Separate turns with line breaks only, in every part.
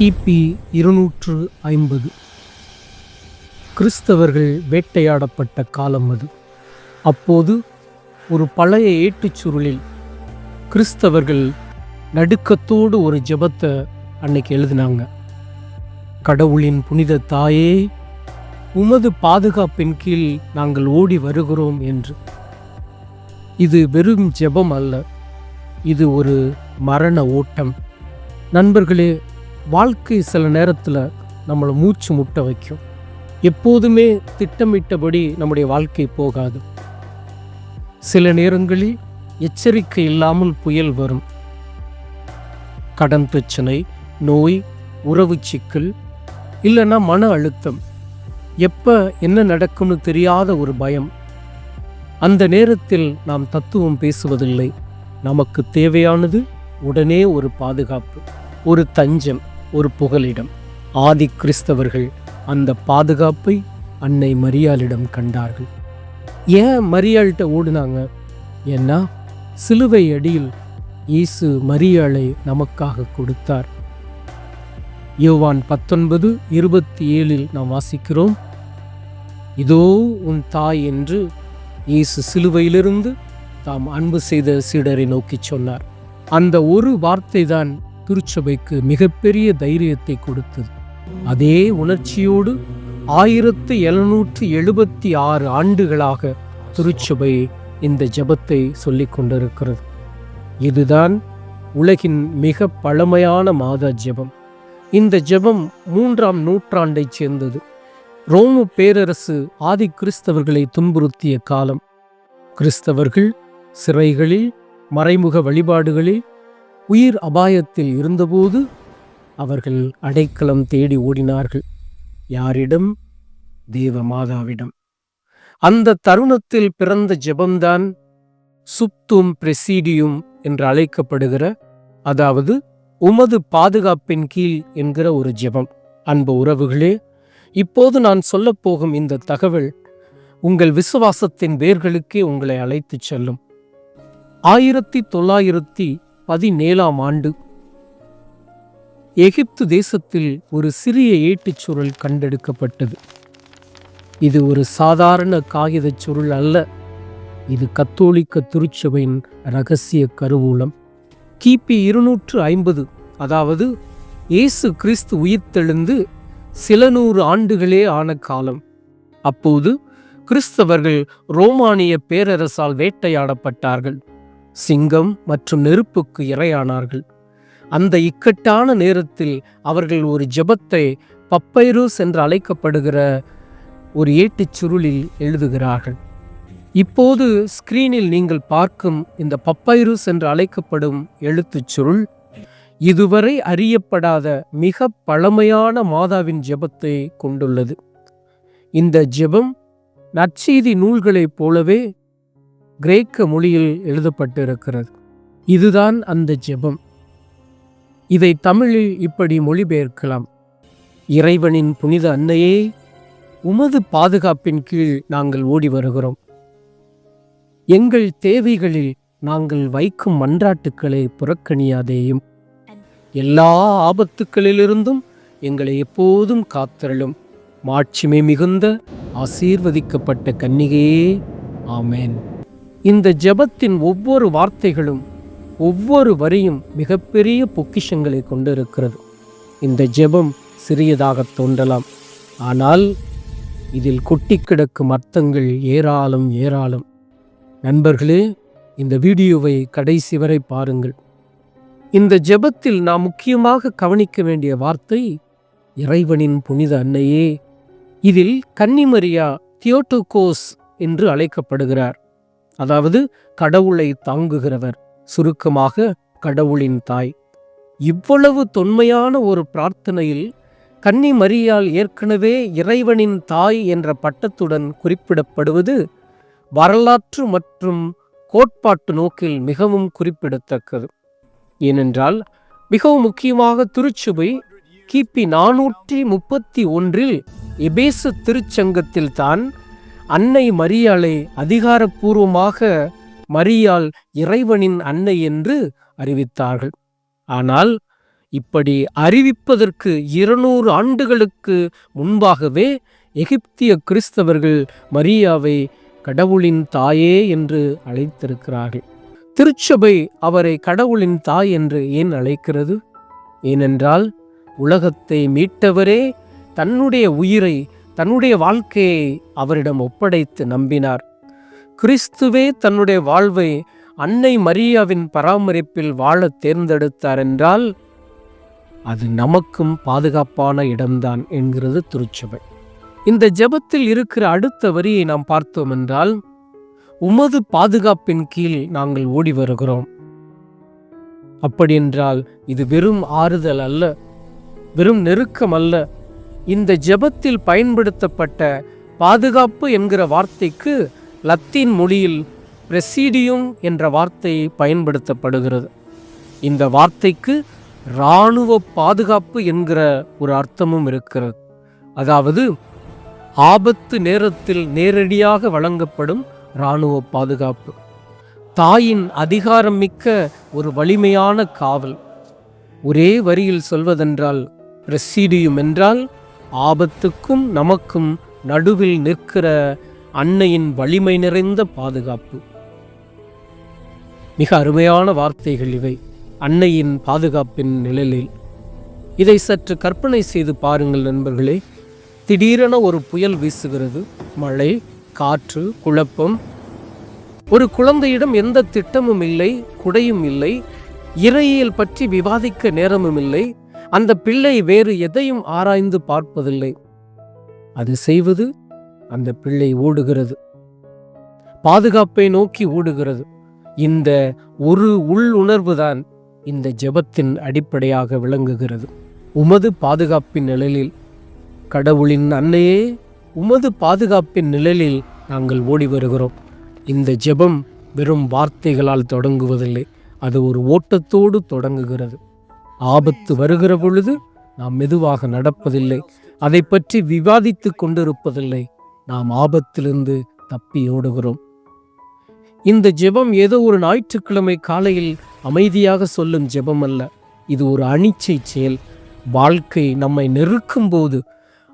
கிபி இருநூற்று ஐம்பது. கிறிஸ்தவர்கள் வேட்டையாடப்பட்ட காலம் அது. அப்போது ஒரு பழைய ஏட்டுச் சுருளில் கிறிஸ்தவர்கள் நடுக்கத்தோடு ஒரு ஜெபத்தை அன்னைக்கு எழுதினாங்க. கடவுளின் புனித தாயே உமது பாதுகாப்பின் கீழ் நாங்கள் ஓடி வருகிறோம் என்று. இது வெறும் ஜெபம் அல்ல. இது ஒரு மரண ஓட்டம். நண்பர்களே வாழ்க்கை சில நேரத்தில் நம்மளை மூச்சு முட்ட வைக்கும். எப்போதுமே திட்டமிட்டபடி நம்முடைய வாழ்க்கை போகாது. சில நேரங்களில் எச்சரிக்கை இல்லாமல் புயல் வரும். கடன் பிரச்சனை நோய் உறவு சிக்கல் இல்லைன்னா மன அழுத்தம். எப்போ என்ன நடக்கும்னு தெரியாத ஒரு பயம். அந்த நேரத்தில் நாம் தத்துவம் பேசுவதில்லை. நமக்கு தேவையானது உடனே ஒரு பாதுகாப்பு ஒரு தஞ்சம். ஒரு புகலிடம். ஆதி கிறிஸ்தவர்கள் அந்த பாதுகாப்பை அன்னை மரியாளிடம் கண்டார்கள். ஏன் மரியாள்கிட்ட ஓடுனாங்க? ஏன்னா சிலுவை அடியில் இயேசு மரியாளை நமக்காக கொடுத்தார். யோவான் பத்தொன்பது இருபத்தி ஏழில் நாம் வாசிக்கிறோம். இதோ உன் தாய் என்று இயேசு சிலுவையிலிருந்து தாம் அன்பு செய்த சீடரை நோக்கி சொன்னார். அந்த ஒரு வார்த்தை தான் திருச்சபைக்கு மிகப்பெரிய தைரியத்தை கொடுத்தது. அதே உணர்ச்சியோடு ஆயிரத்து எழுநூற்று எழுபத்தி ஆறு ஆண்டுகளாக திருச்சபை இந்த ஜெபத்தை சொல்லிக் கொண்டிருக்கிறது. இதுதான் உலகின் மிக பழமையான மாதா ஜெபம். இந்த ஜெபம் மூன்றாம் நூற்றாண்டைச் சேர்ந்தது. ரோம பேரரசு ஆதி கிறிஸ்தவர்களை துன்புறுத்திய காலம். கிறிஸ்தவர்கள் சிறைகளில் மறைமுக வழிபாடுகளில் உயிர் அபாயத்தில் இருந்தபோது அவர்கள் அடைக்கலம் தேடி ஓடினார்கள். யாரிடம்? தேவ மாதாவிடம் அந்த தருணத்தில் பிறந்த ஜெபம்தான் சுப்தும் பிரசீடியும் என்று அழைக்கப்படுகிற அதாவது உமது பாதுகாப்பின் கீழ் என்கிற ஒரு ஜெபம். அன்பு உறவுகளே இப்போது நான் சொல்லப்போகும் இந்த தகவல் உங்கள் விசுவாசத்தின் வேர்களுக்கே உங்களை அழைத்துச் செல்லும். ஆயிரத்தி தொள்ளாயிரத்தி பதினேழாம் ஆண்டு. எகிப்து தேசத்தில் ஒரு சிறிய ஏட்டுச் சுருள் கண்டெடுக்கப்பட்டது. இது ஒரு சாதாரண காகிதச் சுருள் அல்ல. இது கத்தோலிக்க திருச்சபையின் ரகசிய கருவூலம். கிபி இருநூற்று ஐம்பது அதாவது இயேசு கிறிஸ்து உயிர்த்தெழுந்து சில நூறு ஆண்டுகளே ஆன காலம். அப்போது கிறிஸ்தவர்கள் ரோமானிய பேரரசால் வேட்டையாடப்பட்டார்கள். சிங்கம் மற்றும் நெருப்புக்கு இரையானார்கள். அந்த இக்கட்டான நேரத்தில் அவர்கள் ஒரு ஜெபத்தை பப்பைரூஸ் என்று அழைக்கப்படுகிற ஒரு ஏட்டுச் சுருளில் எழுதுகிறார்கள். இப்போது ஸ்கிரீனில் நீங்கள் பார்க்கும் இந்த பப்பைரூஸ் என்று அழைக்கப்படும் எழுத்துச் சுருள் இதுவரை அறியப்படாத மிக பழமையான மாதாவின் ஜெபத்தை கொண்டுள்ளது. இந்த ஜெபம் நற்செய்தி நூல்களைப் போலவே கிரேக்க மொழியில் எழுதப்பட்டிருக்கிறது. இதுதான் அந்த ஜெபம். இதை தமிழில் இப்படி மொழிபெயர்க்கலாம். இறைவனின் புனித அன்னையே உமது பாதுகாப்பின் கீழ் நாங்கள் ஓடி வருகிறோம். எங்கள் தேவைகளில் நாங்கள் வைக்கும் மன்றாட்டுக்களை புறக்கணியாதேயும். எல்லா ஆபத்துக்களிலிருந்தும் எங்களை எப்போதும் காத்தரலும் மாட்சிமை மிகுந்த ஆசீர்வதிக்கப்பட்ட கன்னிகையே ஆமேன். இந்த ஜெபத்தின் ஒவ்வொரு வார்த்தைகளும் ஒவ்வொரு வரியும் மிகப்பெரிய பொக்கிஷங்களை கொண்டிருக்கிறது. இந்த ஜெபம் சிறியதாக தோன்றலாம். ஆனால் இதில் கொட்டி கிடக்கும் அர்த்தங்கள் ஏராளம் ஏராளம். நண்பர்களே இந்த வீடியோவை கடைசி வரை பாருங்கள். இந்த ஜெபத்தில் நாம் முக்கியமாக கவனிக்க வேண்டிய வார்த்தை இறைவனின் புனித அன்னையே. இதில் கன்னிமரியா தியோட்டோகோஸ் என்று அழைக்கப்படுகிறார். அதாவது கடவுளை தாங்குகிறவர் சுருக்கமாக கடவுளின் தாய். இவ்வளவு தொன்மையான ஒரு பிரார்த்தனையில் கன்னி மரியால் ஏற்கனவே இறைவனின் தாய் என்ற பட்டத்துடன் குறிப்பிடப்படுவது வரலாற்று மற்றும் கோட்பாட்டு நோக்கில் மிகவும் குறிப்பிடத்தக்கது. ஏனென்றால் மிகவும் முக்கியமாக திருச்சபை கிபி நானூற்றி முப்பத்தி ஒன்றில் எபேசு திருச்சங்கத்தில் தான் அன்னை மரியாளை அதிகாரப்பூர்வமாக மரியாள் இறைவனின் அன்னை என்று அறிவித்தார்கள். ஆனால் இப்படி அறிவிப்பதற்கு இருநூறு ஆண்டுகளுக்கு முன்பாகவே எகிப்திய கிறிஸ்தவர்கள் மரியாவை கடவுளின் தாயே என்று அழைத்திருக்கிறார்கள். திருச்சபை அவரை கடவுளின் தாய் என்று ஏன் அழைக்கிறது? ஏனென்றால் உலகத்தை மீட்டவரே தன்னுடைய உயிரை தன்னுடைய வாழ்க்கையை அவரிடம் ஒப்படைத்து நம்பினார். கிறிஸ்துவே தன்னுடைய வாழ்வை அன்னை மரியாவின் பராமரிப்பில் வாழ தேர்ந்தெடுத்தார் என்றால் அது நமக்கும் பாதுகாப்பான இடம்தான் என்கிறது திருச்சபை. இந்த ஜெபத்தில் இருக்கிற அடுத்த வரியை நாம் பார்த்தோம் என்றால் உமது பாதுகாப்பின் கீழ் நாங்கள் ஓடி வருகிறோம். அப்படியென்றால் இது வெறும் ஆறுதல் அல்ல வெறும் நெருக்கம் அல்ல இந்த ஜெபத்தில் பயன்படுத்தப்பட்ட பாதுகாப்பு என்கிற வார்த்தைக்கு லத்தீன் மொழியில் பிரசீடியும் என்ற வார்த்தை பயன்படுத்தப்படுகிறது. இந்த வார்த்தைக்கு இராணுவ பாதுகாப்பு என்கிற ஒரு அர்த்தமும் இருக்கிறது. அதாவது ஆபத்து நேரத்தில் நேரடியாக வழங்கப்படும் இராணுவ பாதுகாப்பு. தாயின் அதிகாரம் மிக்க ஒரு வலிமையான காவல். ஒரே வரியில் சொல்வதென்றால் பிரசீடியும் என்றால் ஆபத்துக்கும் நமக்கும் நடுவில் நிற்கிற அன்னையின் வலிமை நிறைந்த பாதுகாப்பு. மிக அருமையான வார்த்தைகள் இவை அன்னையின் பாதுகாப்பின் நிழலில். இதை சற்று கற்பனை செய்து பாருங்கள் நண்பர்களே. திடீரென ஒரு புயல் வீசுகிறது. மழை காற்று குழப்பம். ஒரு குழந்தையிடம் எந்த திட்டமும் இல்லை குடையும் இல்லை. இறையியல் பற்றி விவாதிக்க நேரமும் இல்லை. அந்த பிள்ளை வேறு எதையும் ஆராய்ந்து பார்ப்பதில்லை. அது செய்வது அந்த பிள்ளை ஓடுகிறது. பாதுகாப்பை நோக்கி ஓடுகிறது. இந்த ஒரு உள் உணர்வுதான் இந்த ஜெபத்தின் அடிப்படையாக விளங்குகிறது. உமது பாதுகாப்பின் நிழலில் கடவுளின் அன்னையே உமது பாதுகாப்பின் நிழலில் நாங்கள் ஓடி வருகிறோம். இந்த ஜெபம் வெறும் வார்த்தைகளால் தொடங்குவதில்லை. அது ஒரு ஓட்டத்தோடு தொடங்குகிறது. ஆபத்து வருகிற பொழுது நாம் மெதுவாக நடப்பதில்லை. அதை பற்றி விவாதித்து கொண்டிருப்பதில்லை. நாம் ஆபத்திலிருந்து தப்பி ஓடுகிறோம். இந்த ஜெபம் ஏதோ ஒரு ஞாயிற்றுக்கிழமை காலையில் அமைதியாக சொல்லும் ஜெபம் அல்ல. இது ஒரு அனிச்சை செயல். வாழ்க்கை நம்மை நெருக்கும் போது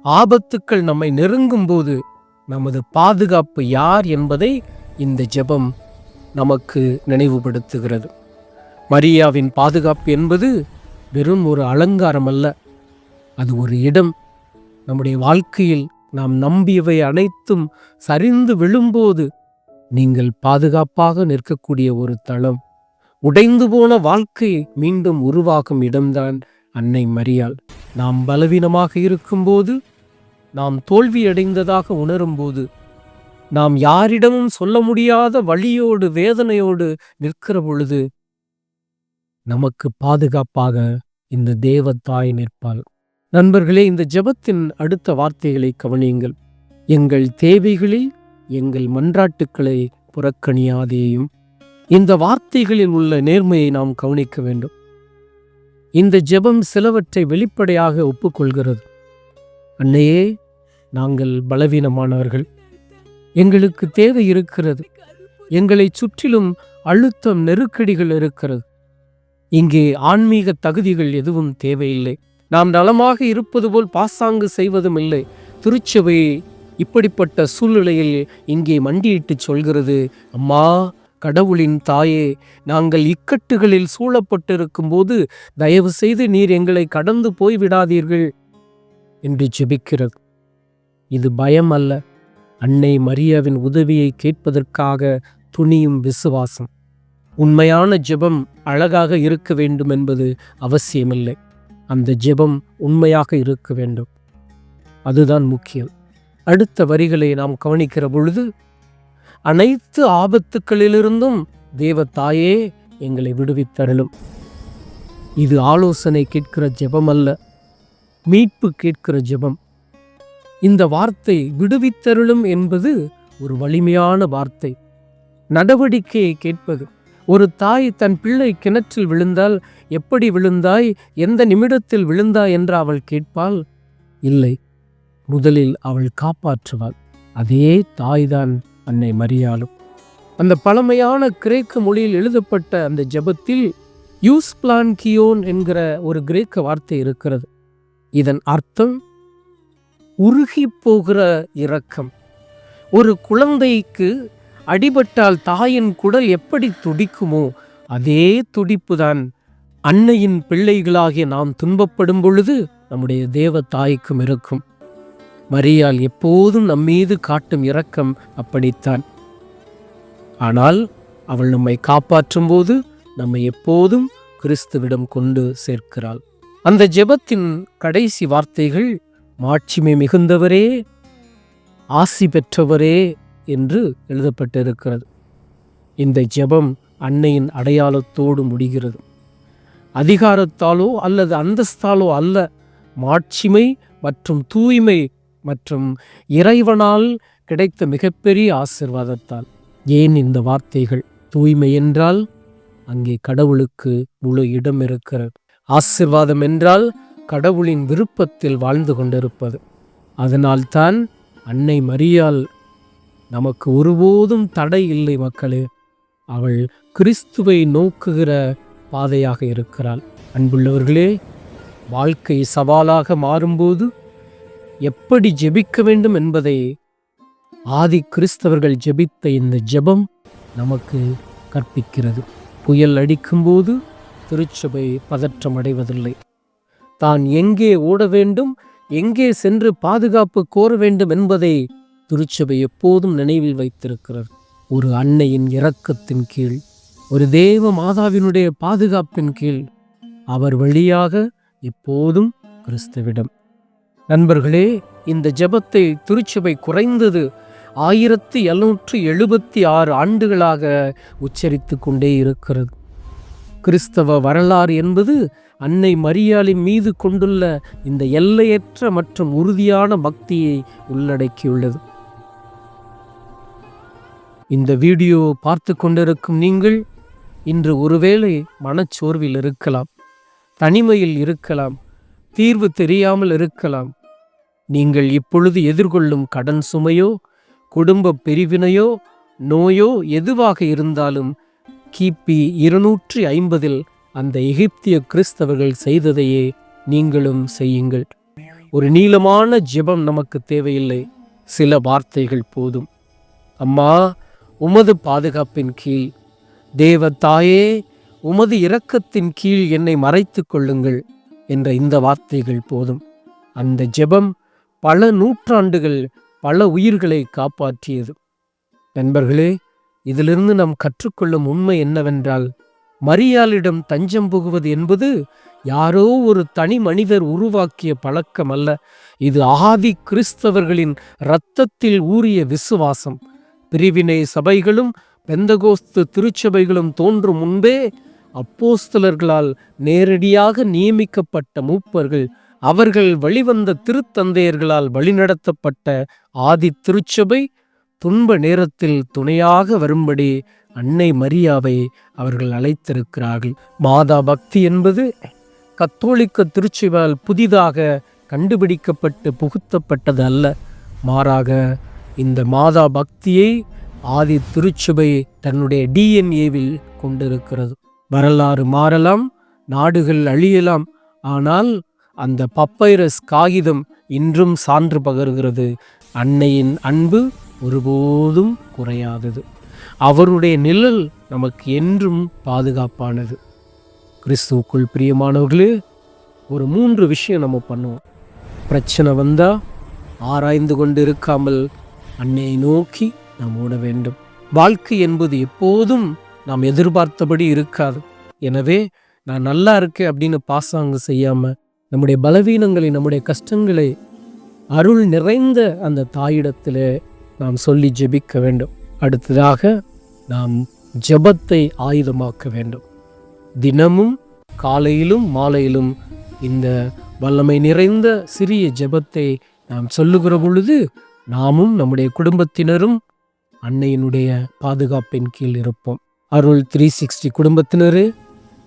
ஆபத்துக்கள் நம்மை நெருங்கும் போது நமது பாதுகாப்பு யார் என்பதை இந்த ஜெபம் நமக்கு நினைவுபடுத்துகிறது. மரியாவின் பாதுகாப்பு என்பது வெறும் ஒரு அலங்காரம் அல்ல அது ஒரு இடம். நம்முடைய வாழ்க்கையில் நாம் நம்பியவை அனைத்தும் சரிந்து விழும்போது நீங்கள் பாதுகாப்பாக நிற்கக்கூடிய ஒரு தளம். உடைந்து போன வாழ்க்கை மீண்டும் உருவாகும் இடம்தான் அன்னை மரியாள். நாம் பலவீனமாக இருக்கும்போது நாம் தோல்வியடைந்ததாக உணரும்போது நாம் யாரிடமும் சொல்ல முடியாத வழியோடு வேதனையோடு நிற்கிற பொழுது நமக்கு பாதுகாப்பாக இந்த தேவத்தாய் நிற்பாள். நண்பர்களே இந்த ஜெபத்தின் அடுத்த வார்த்தைகளை கவனியுங்கள். எங்கள் தேவைகளில் எங்கள் மன்றாட்டுக்களை புறக்கணியாதேயும். இந்த வார்த்தைகளில் உள்ள நேர்மையை நாம் கவனிக்க வேண்டும். இந்த ஜெபம் சிலவற்றை வெளிப்படையாக ஒப்புக்கொள்கிறது. அன்னையே நாங்கள் பலவீனமானவர்கள். எங்களுக்கு தேவை இருக்கிறது. எங்களை சுற்றிலும் அழுத்தம் நெருக்கடிகள் இருக்கிறது. இங்கே ஆன்மீக தகுதிகள் எதுவும் தேவையில்லை. நாம் நலமாக இருப்பது போல் பாசாங்கு செய்வதும் இல்லை. திருச்சபை இப்படிப்பட்ட சூழ்நிலையில் இங்கே மண்டியிட்டு சொல்கிறது அம்மா கடவுளின் தாயே நாங்கள் இக்கட்டுகளில் சூழப்பட்டிருக்கும் போது தயவு செய்து நீர் எங்களை கடந்து போய்விடாதீர்கள் என்று ஜெபிக்கிறது. இது பயம் அல்ல. அன்னை மரியாவின் உதவியை கேட்பதற்காக துணியும் விசுவாசம். உண்மையான ஜெபம் அழகாக இருக்க வேண்டும் என்பது அவசியமில்லை. அந்த ஜெபம் உண்மையாக இருக்க வேண்டும். அதுதான் முக்கியம். அடுத்த வரிகளை நாம் கவனிக்கிற பொழுது அனைத்து ஆபத்துக்களிலிருந்தும் தேவ தாயே எங்களை விடுவித்தருளும். இது ஆலோசனை கேட்கிற ஜெபம் அல்ல மீட்பு கேட்கிற ஜெபம். இந்த வார்த்தை விடுவித்தருளும் என்பது ஒரு வலிமையான வார்த்தை. நடவடிக்கையை கேட்பது. ஒரு தாய் தன் பிள்ளை கிணற்றில் விழுந்தால் எப்படி விழுந்தாய்? எந்த நிமிடத்தில் விழுந்தாய்? என்று அவள் கேட்பாள். இல்லை முதலில் அவள் காப்பாற்றுவாள். அதே தாய்தான் அன்னை மரியாளும். அந்த பழமையான கிரேக்க மொழியில் எழுதப்பட்ட அந்த ஜெபத்தில் யூஸ் பிளான் கியோன் என்கிற ஒரு கிரேக்க வார்த்தை இருக்கிறது. இதன் அர்த்தம் உருகி போகிற இரக்கம். ஒரு குழந்தைக்கு அடிபட்டால் தாயின் குடல் எப்படி துடிக்குமோ அதே துடிப்புதான் அன்னையின் பிள்ளைகளாகிய நாம் துன்பப்படும் பொழுது நம்முடைய தேவ தாய்க்கும் இருக்கும். மரியால் எப்போதும் நம்மீது காட்டும் இரக்கம் அப்படித்தான். ஆனால் அவள் நம்மை காப்பாற்றும் போது நம்மை எப்போதும் கிறிஸ்துவிடம் கொண்டு சேர்க்கிறாள். அந்த ஜெபத்தின் கடைசி வார்த்தைகள் மாட்சிமை மிகுந்தவரே ஆசி பெற்றவரே என்று எழுதப்பட்டிருக்கிறது. இந்த ஜெபம் அன்னையின் அடையாளத்தோடு முடிகிறது. அதிகாரத்தாலோ அல்லது அந்தஸ்தாலோ அல்ல. மாட்சிமை மற்றும் தூய்மை மற்றும் இறைவனால் கிடைத்த மிகப்பெரிய ஆசிர்வாதத்தால். ஏன் இந்த வார்த்தைகள்? தூய்மை என்றால் அங்கே கடவுளுக்கு முழு இடம் இருக்கிறது. ஆசிர்வாதம் என்றால் கடவுளின் விருப்பத்தில் வாழ்ந்து கொண்டிருப்பது. அதனால்தான் அன்னை மரியால் நமக்கு ஒருபோதும் தடை இல்லை மக்களே. அவள் கிறிஸ்துவை நோக்குகிற பாதையாக இருக்கிறாள். அன்புள்ளவர்களே வாழ்க்கை சவாலாக மாறும்போது எப்படி ஜெபிக்க வேண்டும் என்பதை ஆதி கிறிஸ்தவர்கள் ஜெபித்த இந்த ஜெபம் நமக்கு கற்பிக்கிறது. புயல் அடிக்கும்போது திருச்சபை பதற்றமடைவதில்லை. தான் எங்கே ஓட வேண்டும் எங்கே சென்று பாதுகாப்பு கோர வேண்டும் என்பதை திருச்சபை எப்போதும் நினைவில் வைத்திருக்கிறார். ஒரு அன்னையின் இரக்கத்தின் கீழ் ஒரு தேவ மாதாவினுடைய பாதுகாப்பின் கீழ் அவர் வழியாக எப்போதும் கிறிஸ்துவிடம். நண்பர்களே இந்த ஜெபத்தை திருச்சபை குறைந்தது ஆயிரத்தி எழுநூற்றி எழுபத்தி ஆறு ஆண்டுகளாக உச்சரித்து கொண்டே இருக்கிறது. கிறிஸ்தவ வரலாறு என்பது அன்னை மரியாளின் மீது கொண்டுள்ள இந்த எல்லையற்ற மற்றும் உறுதியான பக்தியை உள்ளடக்கியுள்ளது. இந்த வீடியோ பார்த்து கொண்டிருக்கும் நீங்கள் இன்று ஒருவேளை மனச்சோர்வில் இருக்கலாம் தனிமையில் இருக்கலாம் தீர்வு தெரியாமல் இருக்கலாம். நீங்கள் இப்பொழுது எதிர்கொள்ளும் கடன் சுமையோ குடும்ப பிரிவினையோ நோயோ எதுவாக இருந்தாலும் கிபி இருநூற்றி ஐம்பதில் அந்த எகிப்திய கிறிஸ்தவர்கள் செய்ததையே நீங்களும் செய்யுங்கள். ஒரு நீளமான ஜெபம் நமக்கு தேவையில்லை. சில வார்த்தைகள் போதும். அம்மா உமது பாதுகாப்பின் கீழ். தேவ தாயே உமது இரக்கத்தின் கீழ் என்னை மறைத்து கொள்ளுங்கள் என்ற இந்த வார்த்தைகள் போதும். அந்த ஜெபம் பல நூற்றாண்டுகள் பல உயிர்களை காப்பாற்றியது. நண்பர்களே இதிலிருந்து நாம் கற்றுக்கொள்ளும் உண்மை என்னவென்றால் மரியாளிடம் தஞ்சம் புகுவது என்பது யாரோ ஒரு தனி மனிதர் உருவாக்கிய பழக்கம் அல்ல இது ஆதி கிறிஸ்தவர்களின் இரத்தத்தில் ஊறிய விசுவாசம். பிரிவினை சபைகளும் பெந்தகோஸ்து திருச்சபைகளும் தோன்றும் முன்பே அப்போஸ்தலர்களால் நேரடியாக நியமிக்கப்பட்ட மூப்பர்கள் அவர்கள் வழிவந்த திருத்தந்தையர்களால் வழிநடத்தப்பட்ட ஆதி திருச்சபை துன்ப நேரத்தில் துணையாக வரும்படி அன்னை மரியாவை அவர்கள் அழைத்திருக்கிறார்கள். மாதா பக்தி என்பது கத்தோலிக்க திருச்சபால் புதிதாக கண்டுபிடிக்கப்பட்டு புகுத்தப்பட்டது அல்ல மாறாக இந்த மாதா பக்தியை ஆதி திருச்சபை தன்னுடைய டிஎன்ஏவில் கொண்டிருக்கிறது. வரலாறு மாறலாம் நாடுகள் அழியலாம் ஆனால் அந்த பப்பைரஸ் காகிதம் இன்றும் சான்று பகர்கிறது. அன்னையின் அன்பு ஒருபோதும் குறையாதது. அவருடைய நிழல் நமக்கு என்றும் பாதுகாப்பானது. கிறிஸ்துவுக்குள் பிரியமானவர்களே ஒரு மூன்று விஷயம் நம்ம பண்ணுவோம். பிரச்சனை வந்தால் ஆராய்ந்து கொண்டு இருக்காமல் அன்னையை நோக்கி நாம் ஓட வேண்டும். வாழ்க்கை என்பது எப்போதும் நாம் எதிர்பார்த்தபடி இருக்காது. எனவே நான் நல்லா இருக்கேன் அப்படின்னு பாசாங்கு செய்யாமல் நம்முடைய பலவீனங்களை நம்முடைய கஷ்டங்களை அருள் நிறைந்த அந்த தாயிடத்தில் நாம் சொல்லி ஜெபிக்க வேண்டும். அடுத்ததாக நாம் ஜெபத்தை ஆயுதமாக்க வேண்டும். தினமும் காலையிலும் மாலையிலும் இந்த வல்லமை நிறைந்த சிறிய ஜெபத்தை நாம் சொல்லுகிற பொழுது நாமும் நம்முடைய குடும்பத்தினரும் அன்னையினுடைய பாதுகாப்பின் கீழ் இருப்போம். அருள் த்ரீ சிக்ஸ்டி குடும்பத்தினரே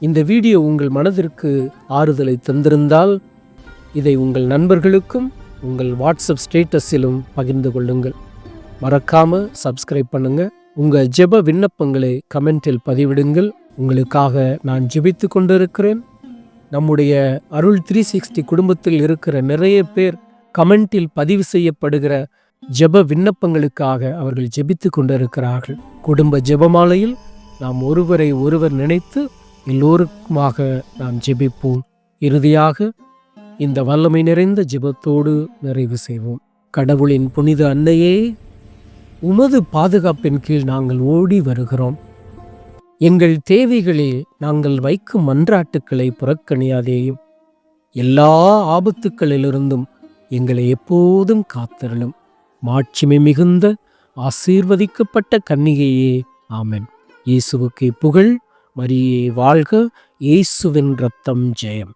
இந்த வீடியோ உங்கள் மனதிற்கு ஆறுதலை தந்திருந்தால் இதை உங்கள் நண்பர்களுக்கும் உங்கள் வாட்ஸ்அப் ஸ்டேட்டஸிலும் பகிர்ந்து கொள்ளுங்கள். மறக்காமல் சப்ஸ்கிரைப் பண்ணுங்கள் உங்கள் ஜெப விண்ணப்பங்களை கமெண்டில் பதிவிடுங்கள். உங்களுக்காக நான் ஜெபித்து கொண்டிருக்கிறேன். நம்முடைய அருள் த்ரீ சிக்ஸ்டி குடும்பத்தில் இருக்கிற நிறைய பேர் கமெண்டில் பதிவு செய்யப்படுகிற ஜெப விண்ணப்பங்களுக்காக அவர்கள் ஜெபித்து கொண்டிருக்கிறார்கள். குடும்ப ஜெபமாலையில் நாம் ஒருவரை ஒருவர் நினைத்து எல்லோருக்குமாக நாம் ஜெபிப்போம். இறுதியாக இந்த வல்லமை நிறைந்த ஜெபத்தோடு நிறைவு செய்வோம். கடவுளின் புனித அன்னையே உமது பாதுகாப்பின் கீழ் நாங்கள் ஓடி வருகிறோம். எங்கள் தேவைகளில் நாங்கள் வைக்கும் மன்றாட்டுக்களை புறக்கணியாதேயும் எல்லா ஆபத்துக்களிலிருந்தும் எங்களை எப்போதும் காத்திரலும் மாட்சிமை மிகுந்த ஆசீர்வதிக்கப்பட்ட கன்னிகையே ஆமென். இயேசுவுக்கு புகழ் மரியே வாழ்க இயேசுவின் ரத்தம் ஜெயம்.